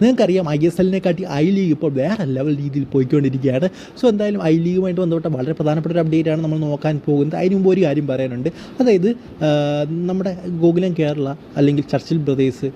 നിങ്ങൾക്കറിയാം I S എല്ലിനെക്കാട്ടി I league ഇപ്പോൾ വേറെ ലെവൽ രീതിയിൽ പോയിക്കൊണ്ടിരിക്കുകയാണ്. സോ എന്തായാലും ഐ ലീഗുമായിട്ട് ബന്ധപ്പെട്ട വളരെ പ്രധാനപ്പെട്ട ഒരു അപ്ഡേറ്റ് ആണ് നമ്മൾ നോക്കാൻ പോകുന്നത്. അതിന് മുമ്പ് ഒരു കാര്യം പറയാനുണ്ട്. അതായത് നമ്മുടെ ഗോകുലം കേരള അല്ലെങ്കിൽ ചർച്ചിൽ ബ്രദേഴ്സ്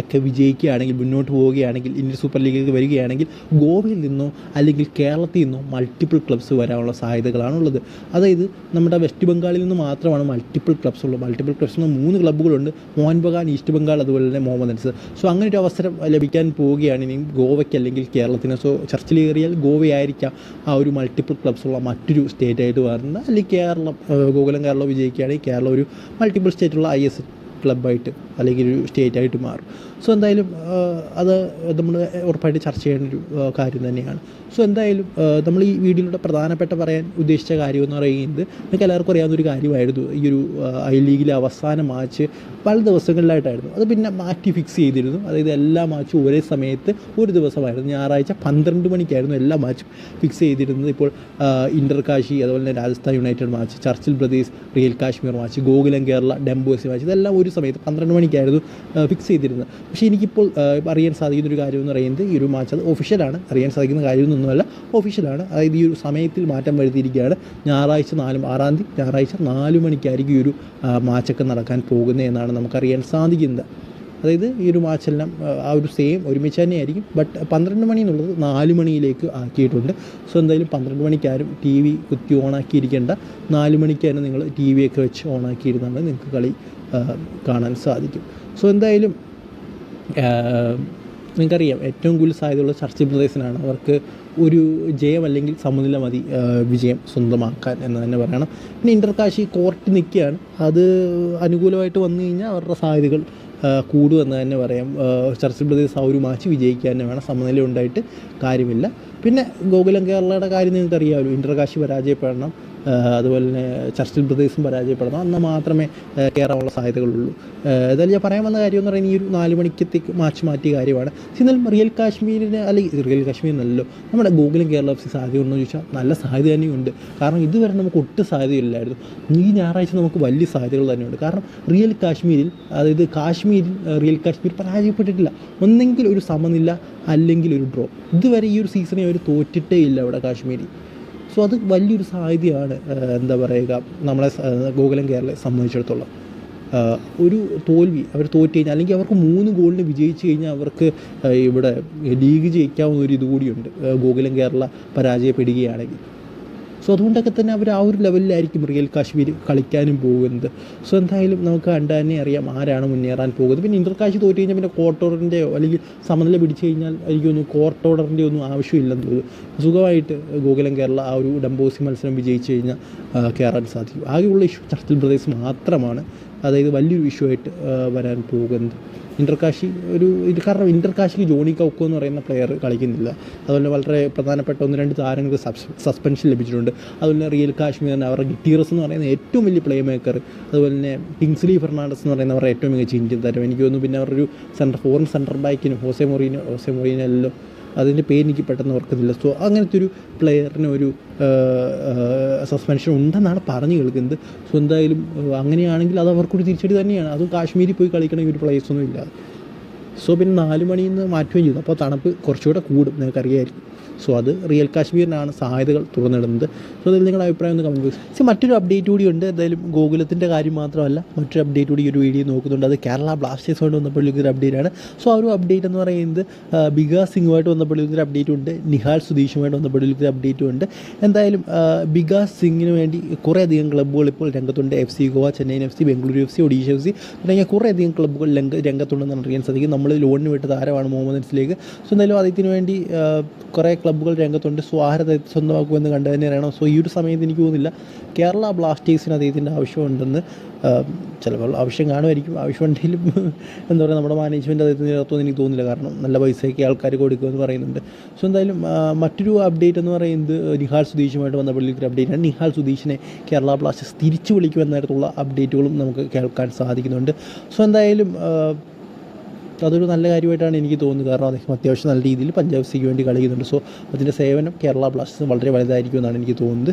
ഒക്കെ വിജയിക്കുകയാണെങ്കിൽ മുന്നോട്ട് പോവുകയാണെങ്കിൽ ഇന്ത്യൻ സൂപ്പർ ലീഗിലേക്ക് വരികയാണെങ്കിൽ ഗോവയിൽ നിന്നോ അല്ലെങ്കിൽ കേരളത്തിൽ നിന്നോ മൾട്ടിപ്പിൾ ക്ലബ്സ് വരാനുള്ള സാധ്യതകളാണുള്ളത്. അതായത് നമ്മുടെ വെസ്റ്റ് ബംഗാളിൽ നിന്ന് മാത്രമാണ് മൾട്ടിപ്പിൾ ക്ലബ്സ് ഉള്ളത് മൾട്ടിപ്പിൾ ക്ലബ്സ് എന്ന് മൂന്ന് ക്ലബ്ബുകളുണ്ട് മോഹൻ ബഗാൻ ഈസ്റ്റ് ബംഗാൾ അതുപോലെ തന്നെ മുഹമ്മദ് അൻസർ. സോ അങ്ങനെ ഒരു അവസരം ലഭിക്കാൻ പോവുകയാണ് ഇനി ഗോവയ്ക്ക് അല്ലെങ്കിൽ കേരളത്തിന്. സോ ചർച്ചിൽ കയറിയാൽ ഗോവയായിരിക്കാം ആ ഒരു മൾട്ടിപ്പിൾ ക്ലബ്സ് ഉള്ള മറ്റൊരു സ്റ്റേറ്റ് ആയിട്ട് വരുന്നത് അല്ലെങ്കിൽ കേരളം ഗോകുലം കേരളം വിജയിക്കുകയാണെങ്കിൽ കേരളം ഒരു മൾട്ടിപ്പിൾ സ്റ്റേറ്റുള്ള ഐ എസ് ക്ലബ്ബായിട്ട് അല്ലെങ്കിൽ ഒരു സ്റ്റേറ്റ് ആയിട്ട് മാറും. സോ എന്തായാലും അത് നമ്മൾ ഉറപ്പായിട്ട് ചർച്ച ചെയ്യേണ്ട ഒരു കാര്യം തന്നെയാണ്. സോ എന്തായാലും നമ്മൾ ഈ വീഡിയോയിലൂടെ പ്രധാനപ്പെട്ട പറയാൻ ഉദ്ദേശിച്ച കാര്യം എന്ന് പറയുന്നത് നിങ്ങൾക്ക് എല്ലാവർക്കും അറിയാവുന്ന ഒരു കാര്യമായിരുന്നു. ഈ ഒരു ഐ ലീഗിലെ അവസാന മാച്ച് പല ദിവസങ്ങളിലായിട്ടായിരുന്നു. അത് പിന്നെ മാറ്റി ഫിക്സ് ചെയ്തിരുന്നു. അതായത് എല്ലാ മാച്ചും ഒരേ സമയത്ത് ഒരു ദിവസമായിരുന്നു. ഞായറാഴ്ച പന്ത്രണ്ട് മണിക്കായിരുന്നു എല്ലാ മാച്ചും ഫിക്സ് ചെയ്തിരുന്നത്. ഇപ്പോൾ ഇന്റർ കാശി അതുപോലെ തന്നെ Rajasthan United match Churchill Brothers Real Kashmir match Gokulam Kerala ഡെംബോസി match ഇതെല്ലാം ഒരു സമയത്ത് പന്ത്രണ്ട് മണിക്കായിരുന്നു ഫിക്സ് ചെയ്തിരുന്നത്. പക്ഷേ എനിക്കിപ്പോൾ അറിയാൻ സാധിക്കുന്ന ഒരു കാര്യം എന്ന് പറയുന്നത് ഈ ഒരു മാച്ച് അത് ഒഫീഷ്യലാണ് അറിയാൻ സാധിക്കുന്ന കാര്യമൊന്നുമല്ല ഒഫീഷ്യലാണ് അതായത് ഈ ഒരു സമയത്തിൽ മാറ്റം വരുത്തിയിരിക്കുകയാണ്. ഞായറാഴ്ച നാലും ആറാം തീയതി ഞായറാഴ്ച നാല് മണിക്കായിരിക്കും ഈ ഒരു മാച്ചൊക്കെ നടക്കാൻ പോകുന്നത് എന്നാണ് നമുക്കറിയാൻ സാധിക്കുന്നത്. അതായത് ഈ ഒരു മാച്ചെല്ലാം ആ, ഒരു സെയിം ഒരുമിച്ച് തന്നെയായിരിക്കും. ബട്ട് പന്ത്രണ്ട് മണി എന്നുള്ളത് നാല് മണിയിലേക്ക് ആക്കിയിട്ടുണ്ട്. സോ എന്തായാലും പന്ത്രണ്ട് മണിക്കാരും ടി വി കുത്തി ഓണാക്കിയിരിക്കേണ്ട നാല് മണിക്കാരും നിങ്ങൾ ടി വി ഒക്കെ വെച്ച് ഓണാക്കിയിരുന്നാൽ നിങ്ങൾക്ക് കളി കാണാൻ സാധിക്കും. സോ എന്തായാലും നിങ്ങൾക്കറിയാം ഏറ്റവും കൂടുതൽ സാധ്യതയുള്ള ചർച്ചിൽ പ്രദേശനാണ്. അവർക്ക് ഒരു ജയം അല്ലെങ്കിൽ സമനില മതി വിജയം സ്വന്തമാക്കാൻ എന്ന് തന്നെ പറയണം. പിന്നെ ഇന്റർകാശി കോർട്ട് നിൽക്കുകയാണ്. അത് അനുകൂലമായിട്ട് വന്നു കഴിഞ്ഞാൽ അവരുടെ സാധ്യതകൾ കൂടുമെന്ന് തന്നെ പറയാം. ചർച്ചിൽ പ്രദേശ് ആ ഒരു മാച്ച് വിജയിക്കാൻ തന്നെ വേണം. സമനില ഉണ്ടായിട്ട് കാര്യമില്ല. പിന്നെ ഗോകുലം കേരളയുടെ കാര്യം നിങ്ങൾക്കറിയാമല്ലോ. ഇന്ദ്രകാശി പരാജയപ്പെടണം. ആഹ് അതുപോലെ തന്നെ ചർച്ചിൽ ബ്രദേഴ്സും പരാജയപ്പെടണം അന്ന് മാത്രമേ കയറാനുള്ള സാധ്യതകളുള്ളൂ. ഏതായാലും ഞാൻ പറയാൻ വന്ന കാര്യം എന്ന് പറയുന്നത് ഈ ഒരു നാല് മണിക്കത്തേക്ക് മാച്ച് മാറ്റിയ കാര്യമാണ്. എന്നാലും റിയൽ കാശ്മീരിന് അല്ലെങ്കിൽ റിയൽ കാശ്മീരിനല്ലോ നമ്മുടെ ഗൂഗിളും കേരള എഫ് സി സാധ്യത ഉണ്ടോ എന്ന് ചോദിച്ചാൽ നല്ല സാധ്യത തന്നെയുണ്ട്. കാരണം ഇതുവരെ നമുക്ക് ഒട്ടും സാധ്യതയില്ലായിരുന്നു. ഈ ഞായറാഴ്ച നമുക്ക് വലിയ സാധ്യതകൾ തന്നെയുണ്ട്. കാരണം റിയൽ കാശ്മീരിൽ അതായത് കാശ്മീരിൽ റിയൽ കാശ്മീർ പരാജയപ്പെട്ടിട്ടില്ല. ഒന്നെങ്കിൽ ഒരു സമനില അല്ലെങ്കിൽ ഒരു ഡ്രോ. ഇതുവരെ ഈ ഒരു സീസണിൽ അവർ തോറ്റിട്ടേ ഇല്ല അവിടെ കാശ്മീരിൽ. സോ അത് വലിയൊരു സാധ്യതയാണ് എന്താ പറയുക നമ്മളെ ഗോകുലം കേരളയെ സംബന്ധിച്ചിടത്തോളം. ഒരു തോൽവി അവർ തോറ്റ് കഴിഞ്ഞാൽ അല്ലെങ്കിൽ അവർക്ക് മൂന്ന് ഗോളിന് വിജയിച്ചു കഴിഞ്ഞാൽ അവർക്ക് ഇവിടെ ലീഗ് ജയിക്കാവുന്ന ഒരു ഇതുകൂടിയുണ്ട്. ഗോകുലം കേരള പരാജയപ്പെടുകയാണെങ്കിൽ. സോ അതുകൊണ്ടൊക്കെ തന്നെ അവർ ആ ഒരു ലെവലിലായിരിക്കും റിയൽ കാശ്മീർ കളിക്കാനും പോകുന്നത്. സോ എന്തായാലും നമുക്ക് കണ്ട തന്നെ അറിയാം ആരാണ് മുന്നേറാൻ പോകുന്നത്. പിന്നെ ഇന്റർ കാശ് തോറ്റു കഴിഞ്ഞാൽ പിന്നെ കോർട്ട് ഓർഡറിന്റെയോ അല്ലെങ്കിൽ സമനില പിടിച്ചു കഴിഞ്ഞാൽ എനിക്ക് തോന്നുന്നു കോർട്ട് ഓർഡറിന്റെ ഒന്നും ആവശ്യമില്ലെന്ന് തോന്നുന്നു. സുഖമായിട്ട് ഗോകുലം കേരള ആ ഒരു ഡംബോസി മത്സരം വിജയിച്ചു കഴിഞ്ഞാൽ കയറാൻ സാധിക്കും. ആകെയുള്ള ഇഷ്യൂ ചർച്ചിൽ പ്രദേശം മാത്രമാണ്. അതായത് വലിയൊരു ഇഷ്യൂ ആയിട്ട് വരാൻ പോകുന്നത്. ഇന്റർകാശി ഒരു ഇത് കാരണം ഇന്റർകാശിക്ക് ജോണി കൗക്കോ എന്ന് പറയുന്ന പ്ലെയർ കളിക്കുന്നില്ല. അതുപോലെ വളരെ പ്രധാനപ്പെട്ട ഒന്ന് രണ്ട് താരങ്ങൾക്ക് സസ്പെൻഷൻ ലഭിച്ചിട്ടുണ്ട്. അതുപോലെ റിയൽ കാശ്മീർ അവരുടെ ഗിറ്റീറസ് എന്ന് പറയുന്ന ഏറ്റവും വലിയ പ്ലേ മേക്കർ അതുപോലെ തന്നെ കിങ്സ്ലി ഫെർണാണ്ടസ് എന്ന് പറയുന്ന അവരുടെ ഏറ്റവും മികച്ച ഇന്ത്യൻ താരം. എനിക്ക് തോന്നുന്നു പിന്നെ അവരുടെ ഒരു സെന്റർ ഫോറിൻ സെന്റർ ബാക്കിനും ഹോസെ മൊറീനോ ഹോസെ മൊറീനല്ലോ അതിന്റെ പേര് എനിക്ക് പെട്ടെന്ന് ഓർക്കുന്നില്ല. സോ അങ്ങനത്തെ ഒരു പ്ലെയറിന് ഒരു സസ്പെൻഷൻ ഉണ്ടെന്നാണ് പറഞ്ഞു കേൾക്കുന്നത്. സോ എന്തായാലും അങ്ങനെയാണെങ്കിൽ അത് അവർക്കൊരു തിരിച്ചടി തന്നെയാണ്. അതും കാശ്മീരിൽ പോയി കളിക്കണമെങ്കിൽ ഒരു പ്ലേസൊന്നും ഇല്ല സോ പിന്നെ നാല് മണിയിൽ നിന്ന് മാറ്റുകയും ചെയ്തു. അപ്പോൾ തണുപ്പ് കുറച്ചുകൂടെ കൂടും. നിങ്ങൾക്കറിയായിരിക്കും സോ അത് റിയൽ കാശ്മീരിനാണ് സഹായതകൾ തുറന്നിടുന്നത്. സോ അതിൽ നിങ്ങളുടെ അഭിപ്രായം ഒന്ന് കമന്റ് ബോക്സ് മറ്റൊരു അപ്ഡേറ്റ് കൂടി ഉണ്ട്. എന്തായാലും ഗോകുലത്തിന്റെ കാര്യം മാത്രമല്ല മറ്റൊരു അപ്ഡേറ്റ് കൂടി ഈ ഒരു വീഡിയോ നോക്കുന്നുണ്ട്. അത് കേരള ബ്ലാസ്റ്റേഴ്സുമായിട്ട് ബന്ധപ്പെട്ടുള്ള ഒരു അപ്ഡേറ്റ് ആണ്. സോ ആ ഒരു അപ്ഡേറ്റ് എന്ന് പറയുന്നത് ആ, ബികാസ് സിംഗുമായിട്ട് ഒരു അപ്ഡേറ്റ് ഉണ്ട്. നിഹാൽ സുധീഷുമായിട്ട് ഒരു അപ്ഡേറ്റും ഉണ്ട്. എന്തായാലും ആ, ബികാസ് സിംഗിന് വേണ്ടി കുറേയധികം ക്ലബ്ബുകൾ ഇപ്പോൾ രംഗത്തുണ്ട്. F C Goa Chennaiyin F C Bengaluru F C Odisha F C. തുടങ്ങിയ കുറേയധികം ക്ലബ്ബുകൾ രംഗ രംഗത്തുണ്ടെന്ന് അറിയാൻ സാധിക്കും. നമ്മൾ ലോണിന് വിട്ട താരമാണ് മുഹമ്മദ് അൻസിലേക്ക്. സോ എന്തായാലും അദ്ദേഹത്തിന് വേണ്ടി കുറേ ക്ലബ്ബുകൾ രംഗത്തുണ്ട്. സോ ആരെ അദ്ദേഹത്തെ സ്വന്തമാക്കുമെന്ന് കണ്ടു തന്നെ അറിയണം സോ ഈ ഒരു സമയത്ത് എനിക്ക് തോന്നുന്നില്ല കേരള ബ്ലാസ്റ്റേഴ്സിന് അദ്ദേഹത്തിന്റെ ആവശ്യമുണ്ടെന്ന് ചിലപ്പോൾ ആവശ്യം കാണുമായിരിക്കും. ആവശ്യമുണ്ടെങ്കിലും എന്താ പറയുക നമ്മുടെ മാനേജ്മെന്റ് അദ്ദേഹത്തിന് ചേർത്തൊന്നും എനിക്ക് തോന്നുന്നില്ല. കാരണം നല്ല പൈസയ്ക്ക് ആൾക്കാർ കൊടുക്കുമെന്ന് പറയുന്നുണ്ട്. സോ എന്തായാലും മറ്റൊരു അപ്ഡേറ്റ് എന്ന് പറയുന്നത് നിഹാൽ സുധീഷുമായിട്ട് ബന്ധപ്പെട്ടുള്ള ഒരു അപ്ഡേറ്റ് ആണ്. നിഹാൽ സുധീഷിനെ കേരള ബ്ലാസ്റ്റേഴ്സ് തിരിച്ചു വിളിക്കുമെന്നായിട്ടുള്ള അപ്ഡേറ്റുകളും നമുക്ക് കേൾക്കാൻ സാധിക്കുന്നുണ്ട്. സോ എന്തായാലും ആ, അതൊരു നല്ല കാര്യമായിട്ടാണ് എനിക്ക് തോന്നുന്നത്. കാരണം അദ്ദേഹം അത്യാവശ്യം നല്ല രീതിയിൽ പഞ്ചാബ് സിക്ക് വേണ്ടി കളിക്കുന്നുണ്ട് സോ അതിന്റെ സേവനം കേരള ബ്ലാസ്റ്റേഴ്സിന് വളരെ വലുതായിരിക്കും എന്നാണ് എനിക്ക് തോന്നുന്നത്.